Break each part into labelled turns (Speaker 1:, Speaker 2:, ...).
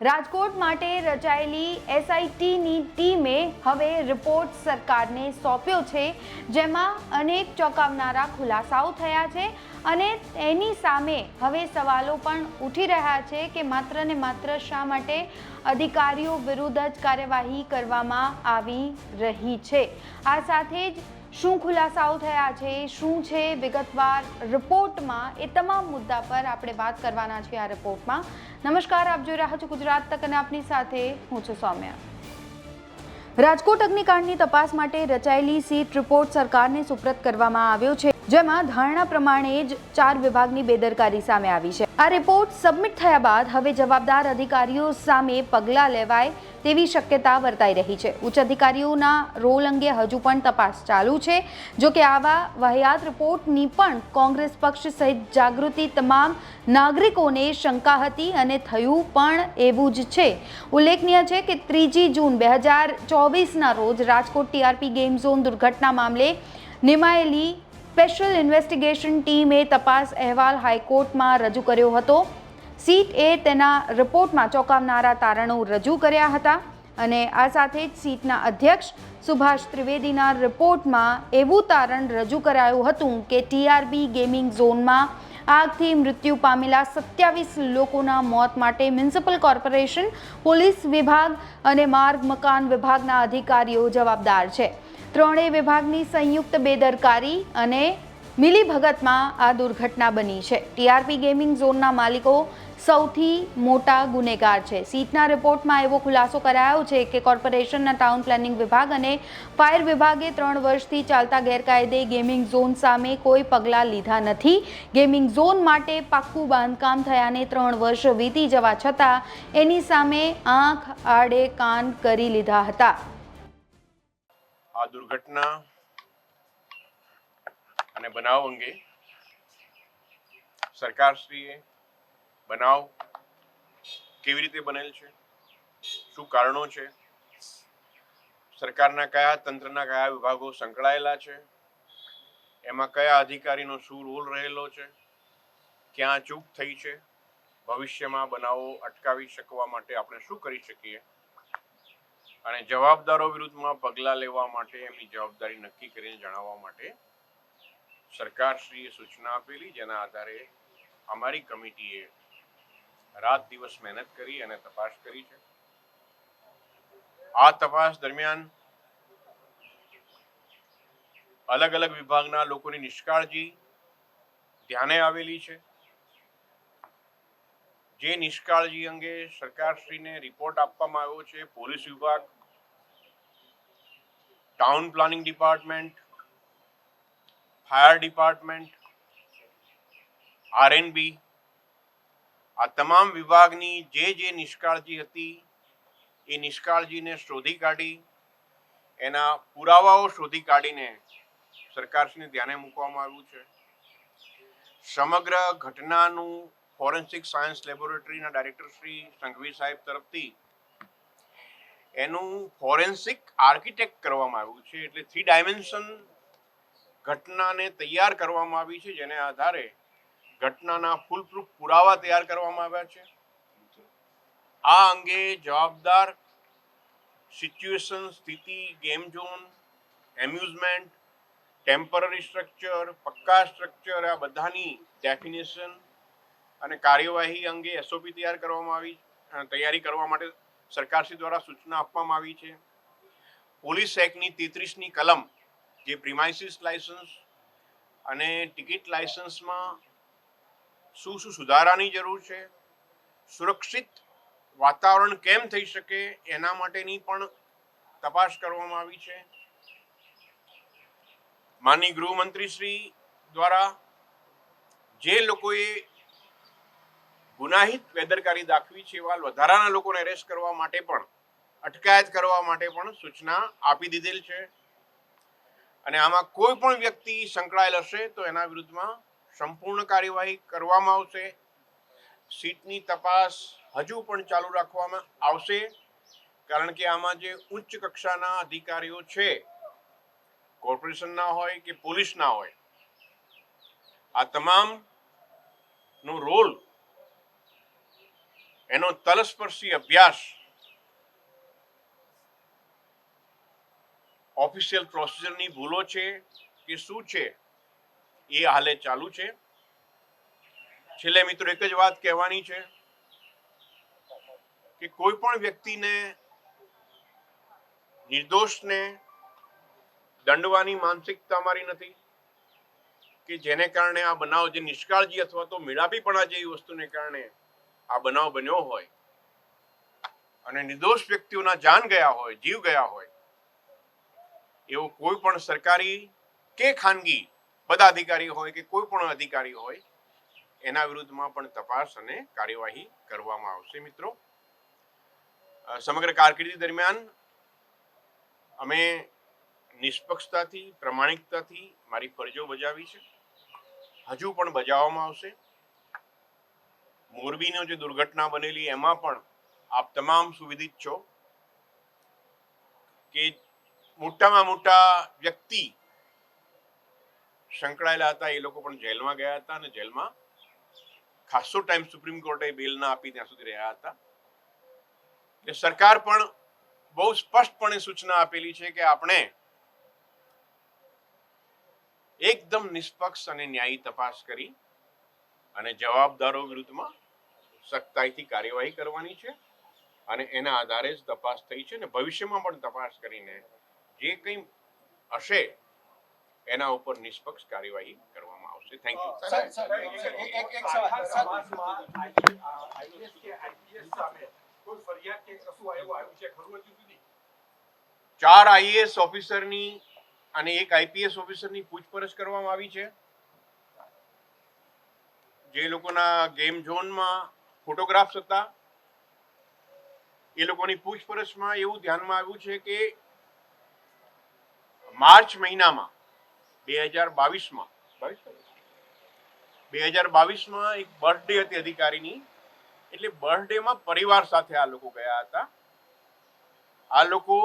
Speaker 1: રાજકોટ માટે રચાયેલી એસઆઈટીની ટીમે હવે રિપોર્ટ સરકારને સોંપ્યો છે, જેમાં અનેક ચોંકાવનારા ખુલાસાઓ થયા છે અને એની સામે હવે સવાલો પણ ઉઠી રહ્યા છે કે માત્ર ને માત્ર શા માટે અધિકારીઓ વિરુદ્ધ જ કાર્યવાહી કરવામાં આવી રહી છે. આ સાથે જ શું ખુલાસાઓ થયા છે? શું છે? વિગતવાર રિપોર્ટમાં એ તમામ મુદ્દા પર આપણે વાત કરવાના છીએ આ રિપોર્ટમાં. નમસ્કાર, આપ જોઈ રહ્યા છો ગુજરાત તક અને આપની સાથે હું છું સૌમ્યા. રાજકોટ અગ્નિકાંડની તપાસ માટે રચાયેલી સીટ રિપોર્ટ સરકારને સુપ્રત કરવામાં આવ્યો છે. જેમાં ધારણા પ્રમાણે જ ચાર વિભાગની બેદરકારી સામે આવી છે. આ રિપોર્ટ સબમિટ થયા બાદ હવે જવાબદાર અધિકારીઓ સામે પગલાં લેવાય તેવી શક્યતા વર્તાઈ રહી છે. ઉચ્ચ અધિકારીઓના રોલ અંગે હજુ પણ તપાસ ચાલુ છે. જો કે આવા વાહિયાત રિપોર્ટની પણ કોંગ્રેસ પક્ષ સહિત જાગૃતિ તમામ નાગરિકોને શંકા હતી અને થયું પણ એવું જ છે. ઉલ્લેખનીય છે કે ત્રીજી જૂન બે હજાર ચોવીસના રોજ રાજકોટ ટીઆરપી ગેમ ઝોન દુર્ઘટના મામલે નિમાયેલી સ્પેશિયલ ઇન્વેસ્ટિગેશન ટીમે તપાસ અહેવાલ હાઈકોર્ટમાં રજૂ કર્યો હતો. સીટ એ તેના રિપોર્ટમાં ચોંકાવનારા તારણો રજૂ કર્યા હતા અને આ સાથે જ સીટના અધ્યક્ષ સુભાષ ત્રિવેદીના રિપોર્ટમાં એવું તારણ રજૂ કરાયું હતું કે ટીઆરબી ગેમિંગ ઝોનમાં આગથી મૃત્યુ પામેલા સત્યાવીસ લોકોના મોત માટે મ્યુનિસિપલ કોર્પોરેશન, પોલીસ વિભાગ અને માર્ગ મકાન વિભાગના અધિકારીઓ જવાબદાર છે. ત્રણેય વિભાગની સંયુક્ત બેદરકારી અને મિલીભગતમાં આ દુર્ઘટના બની છે. ટીઆરપી ગેમિંગ ઝોનના માલિકો સૌથી મોટા ગુનેગાર છે. સીટના રિપોર્ટમાં એવો ખુલાસો કરાયો છે કે કોર્પોરેશનના ટાઉન પ્લાનિંગ વિભાગ અને ફાયર વિભાગે ત્રણ વર્ષથી ચાલતા ગેરકાયદે ગેમિંગ ઝોન સામે કોઈ પગલાં લીધા નથી. ગેમિંગ ઝોન માટે પાક્કું બાંધકામ થયાને ત્રણ વર્ષ વીતી જવા છતાં એની સામે આંખ, આડે કાન કરી લીધા હતા.
Speaker 2: આ દુર્ઘટના અને બનાવ અંગે સરકારશ્રીએ બનાવ કેવી રીતે બનેલ છે? શું કારણો છે? સરકારના કયા તંત્રના કયા વિભાગો સંકળાયેલા છે? એમાં કયા અધિકારીનો શું રોલ રહેલો છે? ક્યાં ચૂક થઈ છે? ભવિષ્યમાં બનાવો અટકાવી શકવા માટે આપણે શું કરી શકીએ? અને જવાબદારો વિરુદ્ધમાં પગલાં લેવા માટે એમની જવાબદારી નક્કી કરીને જણાવવા માટે સરકારશ્રીએ સૂચના આપેલી, જેના આધારે અમારી કમિટીએ રાત દિવસ મહેનત કરી અને તપાસ કરી છે. આ તપાસ દરમિયાન અલગ અલગ વિભાગના લોકોની નિષ્કાળજી ધ્યાને આવેલી છે. જે નિષ્કાળજી અંગે સરકારશ્રીને રિપોર્ટ આપવામાં આવ્યો છે, પોલીસ વિભાગ town planning department fire department RNB આ તમામ વિભાગની જે જે નિષ્કાળજી હતી, એ નિષ્કાળજીને શોધી કાઢી, એના પુરાવાઓ શોધી કાઢીને સરકારશ્રીને ધ્યાને મૂકવામાં આવ્યું છે. સમગ્ર ઘટનાનું ફોરેન્સિક સાયન્સ લેબોરેટરીના ડાયરેક્ટર શ્રી સંઘવી સાહેબ તરફથી એનું ફોરેન્સિક આર્કિટેક્ટ કરવામાં આવ્યું છે. એટલે થ્રી ડાયમેન્શન ઘટનાને તૈયાર કરવામાં આવી છે, જેને આધારે ઘટનાના ફૂલપ્રૂફ પુરાવા તૈયાર કરવામાં આવ્યા છે. આ અંગે જવાબદાર સિચ્યુએશન સ્થિતિ game zone amusement temporary structure પક્કા structure આ બધાની ડેફિનેશન અને કાર્યવાહી અંગે એસઓપી તૈયાર કરવામાં આવી તૈયારી કરવા માટે સરકારશ્રી દ્વારા સૂચના આપવામાં આવી છે. પોલીસ એક્ટની તેત્રીસની કલમ, જે પ્રિમાઇસિસ લાયસન્સ અને ટિકિટ લાયસન્સમાં શું શું સુધારાની જરૂર છે, સુરક્ષિત વાતાવરણ કેમ થઈ શકે, એના માટેની પણ તપાસ કરવામાં આવી છે. માનની ગૃહમંત્રી શ્રી દ્વારા જે લોકોએ ગુનાહિત બેદરકારી દાખવી છે એવા વધારાના લોકોને અરેસ્ટ કરવા માટે પણ, અટકાયત કરવા માટે પણ સૂચના આપી દીધેલ છે. અને આમાં કોઈ પણ વ્યક્તિ સંકળાયેલ હશે તો એના વિરુદ્ધમાં સંપૂર્ણ કાર્યવાહી કરવામાં આવશે. સીટની તપાસ હજુ પણ ચાલુ રાખવામાં આવશે, કારણ કે આમાં જે ઉચ્ચ કક્ષાના અધિકારીઓ છે કોર્પોરેશનના હોય કે પોલીસના હોય, આ તમામનો રોલ એનો તલસ્પર્શી અભ્યાસ ઓફિશિયલ પ્રોસિજરની ભૂલો છે કે શું છે, એ હાલે ચાલુ છે. છેલ્લે મિત્રો એક જ વાત કહેવાની છે કે કોઈ પણ વ્યક્તિને નિર્દોષને દંડવાની માનસિકતા મારી નથી કે જેને કારણે આ બનાવ જે નિષ્કાળજી અથવા તો મેળાપીપણા જેવી વસ્તુને કારણે આ બનાવ બન્યો હોય. અને નિર્દોષ વ્યક્તિઓના જાન ગયા હોય, જીવ ગયા હોય, એવો કોઈ પણ સરકારી કે ખાનગી પદાધિકારી હોય કે કોઈ પણ અધિકારી હોય, એના વિરુદ્ધમાં પણ તપાસ અને કાર્યવાહી કરવામાં આવશે મિત્રો. સમગ્ર કારકિર્દી દરમિયાન અમે નિષ્પક્ષતાથી, પ્રમાણિકતાથી મારી ફરજો બજાવી છે. હજુ પણ બજાવવામાં આવશે. મોરબીનો જે દુર્ઘટના બનેલી, એમાં પણ આપ તમામ સુવિધિત છો કે મોટામાં મોટા વ્યક્તિ સંકળાયેલા હતા, એ લોકો પણ જેલમાં ગયા હતા અને જેલમાં ખાસો ટાઈમ સુપ્રીમ કોર્ટે બેલ ના આપી ત્યાં સુધી રહ્યા હતા. એટલે સરકાર પણ બહુ સ્પષ્ટપણે સૂચના આપેલી છે કે આપણે એકદમ નિષ્પક્ષ અને ન્યાયી તપાસ કરી અને જવાબદારો વિરુદ્ધમાં સખ્તાઈથી કાર્યવાહી કરવાની છે અને એના આધારે જ તપાસ થઈ છે અને ભવિષ્યમાં પણ તપાસ કરીને જે કંઈ હશે એના ઉપર નિષ્પક્ષ કાર્યવાહી કરવામાં આવશે. થેન્ક યુ
Speaker 3: સર, સર, એક- એક- એક- એક સવાલ, સર.
Speaker 2: ચાર આઈએએસ ઓફિસરની અને એક આઈપીએસ ઓફિસરની પૂછપરછ કરવામાં આવી છે. જે લોકોના ગેમ ઝોનમાં ફોટોગ્રાફ્સ હતા, એ લોકોની પૂછપરછમાં એવું ધ્યાનમાં આવ્યું છે કે માર્ચ મહિનામાં, બે હજાર બાવીસમાં બે હજાર બાવીસમાં એક બર્થડે હતી અધિકારીની, એટલે બર્થડેમાં પરિવાર સાથે આ લોકો ગયા હતા. આ લોકો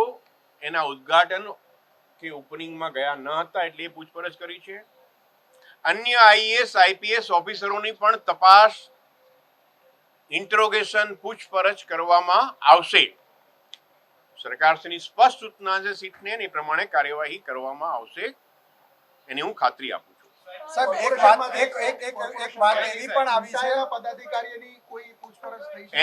Speaker 2: એના ઉદ્ઘાટન કે ઓપનિંગમાં ગયા ન હતા એટલે એ પૂછપરછ કરી છે. અન્ય આઈએસ આઈપીએસ ઓફિસરોની પણ તપાસ ઇન્ટ્રોગેશન પૂછપરછ કરવામાં આવશે સરકારશ્રીની સ્પષ્ટ સૂચના છે સીટને એ પ્રમાણે કાર્યવાહી કરવામાં આવશે એની હું ખાતરી આપું છું
Speaker 3: સાહેબ એક વાત એક એક એક વાત એવી પણ આવી છે
Speaker 4: પદાધિકારીની કોઈ?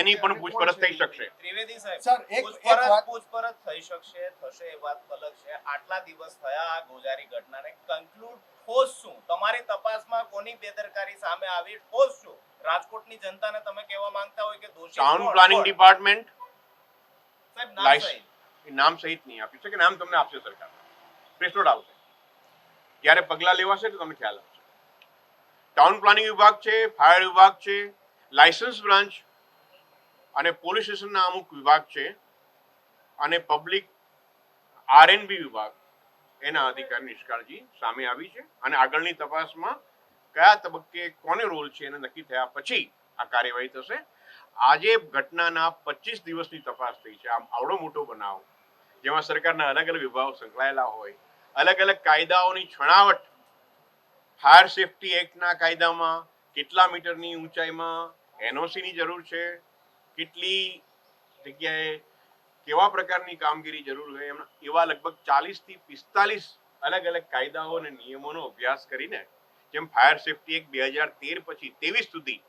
Speaker 2: એની પણ પૂછપરછ થઈ શકશે.
Speaker 5: ત્રિવેદી સાહેબ
Speaker 3: સર એક એક
Speaker 5: પૂછપરછ
Speaker 3: વાત
Speaker 5: પૂછપરછ થઈ શકશે થશે એ વાત અલગ છે. આટલા દિવસ થયા આ ગોજારી ઘટનાને કન્ક્લુડ ઠોસ શું તમારી તપાસમાં કોની બેદરકારી સામે આવી ઠોસ શું રાજકોટની જનતાને તમે કહેવા માંગતા હોય કે દોષી
Speaker 2: ટાઉન પ્લાનિંગ ડિપાર્ટમેન્ટ
Speaker 5: સાહેબ નામ સહિત.
Speaker 2: નામ સહિત નહીં આપ્યું છે કે નામ તમને આપશે સરકાર? પ્રેસ નોટ આવશે. જ્યારે પગલાં લેવાશે તો તમને ખ્યાલ આવશે. ટાઉન પ્લાનિંગ વિભાગ છે ફાયર વિભાગ છે લાયસન્સ બ્રાન્ચ અને પોલીસ સ્ટેશનના અમુક વિભાગ છે અને પબ્લિક આરએનબી વિભાગ, એના અધિકાર નિષ્કાળજી સામે આવી છે અને આગળની તપાસમાં કયા તબક્કે કોને રોલ છે એને નક્કી થયા પછી આ કાર્યવાહી થશે. આજે ઘટનાના પચીસ દિવસની તપાસ થઈ છે. આમ આવડો મોટો બનાવ, જેમાં સરકારના અલગ અલગ વિભાગો સંકળાયેલા હોય, અલગ અલગ કાયદાઓની છણાવટ, ફાયર સેફટી એક્ટના કાયદામાં, કેટલા મીટરની ઊંચાઈમાં, એનઓસીની જરૂર છે કેટલી જગ્યાએ કેવા પ્રકારની કામગીરી જરૂર હોય એમના એવા લગભગ ચાલીસથી પિસ્તાલીસ અલગ અલગ કાયદાઓ અને નિયમોનો અભ્યાસ કરીને, જેમ ફાયર સેફટી એક્ટ બે હજાર તેર પછી ત્રેવીસ સુધી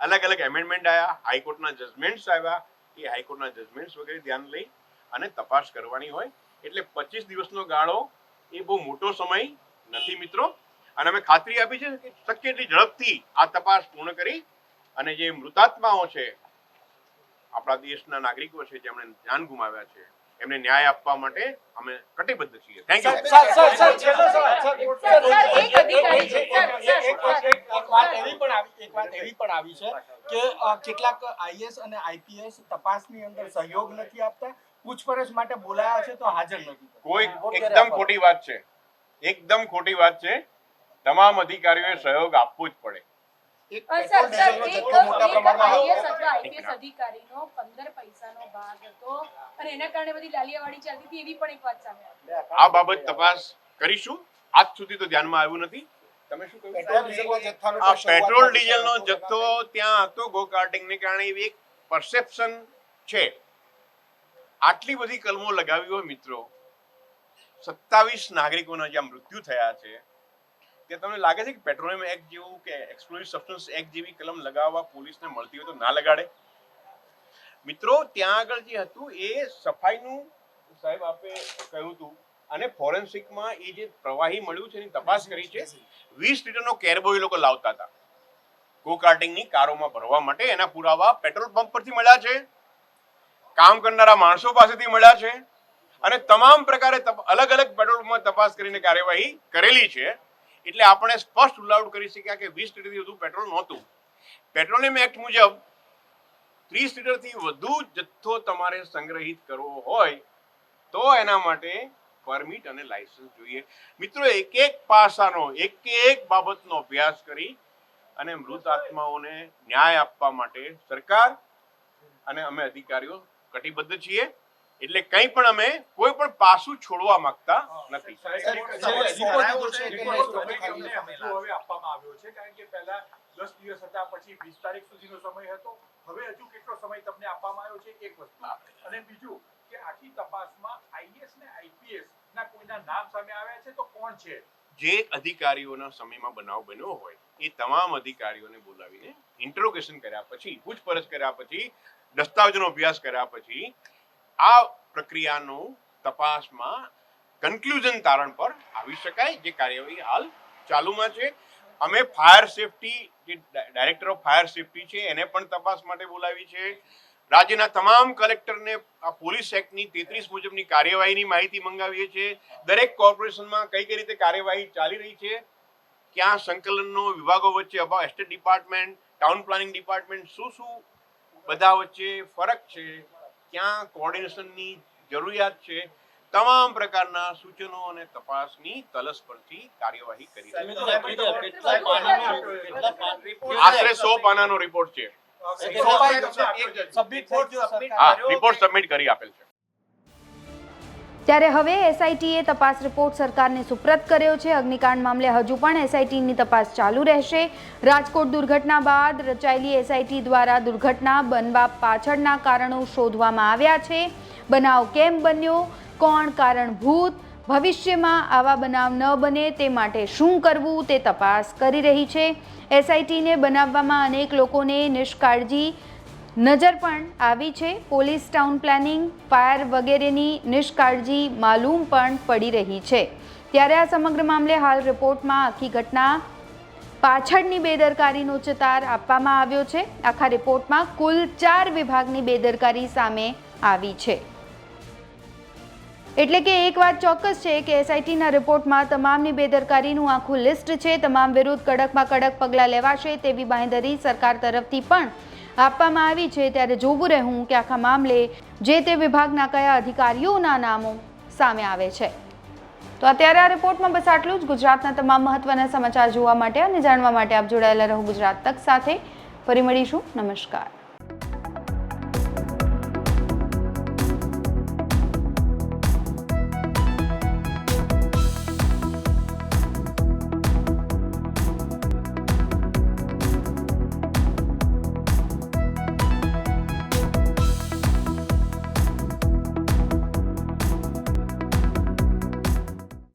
Speaker 2: અલગ અલગ એમેન્ડમેન્ટ આવ્યા હાઈકોર્ટના જજમેન્ટ્સ આવ્યા, એ હાઈકોર્ટના જજમેન્ટ્સ વગેરે ધ્યાન લઈ અને તપાસ કરવાની હોય. એટલે પચીસ દિવસનો ગાળો એ બહુ મોટો સમય નથી મિત્રો. અને અમે ખાતરી આપી છે કે શક્ય એટલી ઝડપથી આ તપાસ પૂર્ણ કરી અને જે મૃતાત્માઓ છે આપણા દેશના નાગરિકો છે જેમણે જાન ગુમાવ્યા છે એમને ન્યાય આપવા માટે અમે કટિબદ્ધ છીએ. Thank you
Speaker 3: sir sir sir છેલ્લો સર
Speaker 6: સર, સર, એક અધિકારી. છે.
Speaker 3: એક- વાત એવી પણ આવી એક વાત એવી પણ આવી છે કે કેટલાક આઈએસ અને આઈપીએસ તપાસની અંદર સહયોગ નથી આપતા. પૂછપરછ માટે બોલાયા છે તો હાજર નથી.
Speaker 2: કોઈ એકદમ ખોટી વાત છે. એકદમ ખોટી વાત છે. તમામ અધિકારીઓએ સહયોગ આપવો જ પડે.
Speaker 6: સર, સર, એક-
Speaker 4: જથ્થો મોટા પ્રમાણમાં
Speaker 6: IAS અથવા IPS અધિકારીનો પંદર પૈસાનો ભાગ હતો અને એના કારણે બધી લાલિયાવાડી ચાલતી હતી એવી પણ એક વાત સામે આવી.
Speaker 2: આ બાબત તપાસ કરીશું. આજ સુધી તો ધ્યાનમાં આવ્યું નથી. તમે શું કહ્યું?
Speaker 4: પેટ્રોલ ડીઝલના જથ્થાનો
Speaker 2: આ પેટ્રોલ ડીઝલનો જથ્થો ત્યાં હતો. ગો કાર્ટિંગને કારણે એક પરસેપ્શન છે. આટલી બધી કલમો લગાવી હોય મિત્રો. સત્તાવીસ નાગરિકોના જ્યાં મૃત્યુ થયા છે કે તમને લાગે છે કે પેટ્રોલિયમ એક્ટ જેવું કે એક્સપ્લોઝિવ સબસ્ટન્સ એક્ટ જેવી કલમ લગાવવા પોલીસને મળતી હોય તો ના લગાડે? મિત્રો, ત્યાં આગળ જે હતું એ સફાઈનું સાહેબ આપે કહ્યું હતું, અને ફોરેન્સિકમાં એ જે પ્રવાહી મળ્યું છે એની તપાસ કરી છે, વીસ લીટરનો કેરબો એ લોકો લાવતા હતા. ગો કાર્ટિંગની કારોમાં ભરવા માટે એના પુરાવા પેટ્રોલ પંપ પરથી મળ્યા છે, કામ કરનારા માણસો પાસેથી મળ્યા છે, અને તમામ પ્રકારે અલગ અલગ પેટ્રોલ પંપમાં તપાસ કરીને કાર્યવાહી કરેલી છે. એટલે આપણે સ્પષ્ટ રૂલ કરી શક્યા કે વીસ લીટરથી વધુ પેટ્રોલ નહોતું. પેટ્રોલિયમ એક્ટ મુજબ ત્રીસ લીટરથી વધુ જથ્થો તમારે સંગ્રહિત કરવો હોય તો એના માટે પરમિટ અને લાયસન્સ જોઈએ. મિત્રો, એક એક પાસાનો, એક એક બાબતનો અભ્યાસ કરી અને મૃત આત્માઓને ન્યાય આપવા માટે સરકાર અને અમે અધિકારીઓ કટિબદ્ધ છીએ. એટલે કંઈ પણ અમે કોઈ પણ પાસું છોડવા માંગતા નથી.
Speaker 5: કરાયો છે કે નહીં?
Speaker 7: રિપોર્ટ તમે તમને હજુ હવે આપવામાં આવ્યો છે કારણ કે પહેલા દસ દિવસ હતા પછી વીસ તારીખ સુધીનો સમય હતો. હવે હજુ કેટલો સમય તમને આપવામાં આવ્યો છે એક વસ્તુ. અને બીજું કે આખી તપાસમાં આઈએસ ને આઈપીએસ ના કોઈના નામ સામે આવ્યા છે તો કોણ છે?
Speaker 2: જે અધિકારીઓના સમયમાં બનાવ બન્યો હોય એ તમામ અધિકારીઓને બોલાવીને ઇન્ટ્રોગેશન કર્યા પછી પૂછપરછ કર્યા પછી દસ્તાવેજનો અભ્યાસ કર્યા પછી આ પ્રક્રિયાનું તપાસમાં કન્ક્લુઝન તારણ પર આવી શકાય, જે કાર્યવાહી હાલ ચાલુમાં છે. અમે ફાયર સેફટી જે ડાયરેક્ટર ઓફ ફાયર સેફટી છે, એને પણ તપાસ માટે બોલાવી છે. રાજ્યના તમામ કલેક્ટરને આ પોલીસ એક્ટની તેત્રીસ મુજબની કાર્યવાહીની માહિતી મંગાવીએ છીએ. દરેક કોર્પોરેશનમાં કઈ કઈ રીતે કાર્યવાહી ચાલી રહી છે, ક્યાં સંકલનનો વિભાગો વચ્ચે અભાવ estate department town planning department શું શું બધા વચ્ચે ફરક છે ક્યાં કોઓર્ડિનેશનની જરૂરિયાત છે. તમામ પ્રકારના સૂચનો અને તપાસની તલસ પરથી કાર્યવાહી કરી આશરે સો પાનાનો રિપોર્ટ છે. રિપોર્ટ સબમિટ કરી આપેલ છે.
Speaker 1: ત્યારે હવે એસઆઈટીએ તપાસ રિપોર્ટ સરકારને સુપ્રત કર્યો છે. અગ્નિકાંડ મામલે હજુ પણ એસઆઈટીની તપાસ ચાલુ રહેશે. રાજકોટ દુર્ઘટના બાદ રચાયેલી એસઆઈટી દ્વારા દુર્ઘટના બનવા પાછળના કારણો શોધવામાં આવ્યા છે. બનાવ કેમ બન્યો? કોણ કારણભૂત? ભવિષ્યમાં આવા બનાવ ન બને તે માટે શું કરવું તે તપાસ કરી રહી છે. એસઆઈટીને બનાવવામાં અનેક લોકોને નિષ્કાળજી નજર પણ આવી છે. પોલીસ ટાઉન પ્લાનિંગ, ફાયર વગેરેની નિષ્કાળજી માલુમ પણ પડી રહી છે. ત્યારે આ સમગ્ર મામલે હાલ રિપોર્ટમાં આખી ઘટના પાછળની બેદરકારીનો ચિતાર આપવામાં આવ્યો છે. આખા રિપોર્ટમાં કુલ ચાર વિભાગની બેદરકારી સામે આવી છે. એટલે કે એક વાત ચોક્કસ છે કે એસઆઈટીના રિપોર્ટમાં તમામની બેદરકારીનું આખું લિસ્ટ છે. તમામ વિરુદ્ધ કડકમાં કડક પગલાં લેવાશે તેવી બાંહેધરી સરકાર તરફથી પણ આપવામાં આવી છે ત્યારે જોવું રહેવું કે આખા મામલે જે તે વિભાગના કયા અધિકારીઓના નામો સામે આવે છે. તો અત્યારે આ રિપોર્ટમાં બસ આટલું જ. ગુજરાતના તમામ મહત્વના સમાચાર જોવા માટે અને જાણવા માટે આપ જોડાયેલા રહો ગુજરાત તક સાથે. ફરી મળીશું. નમસ્કાર.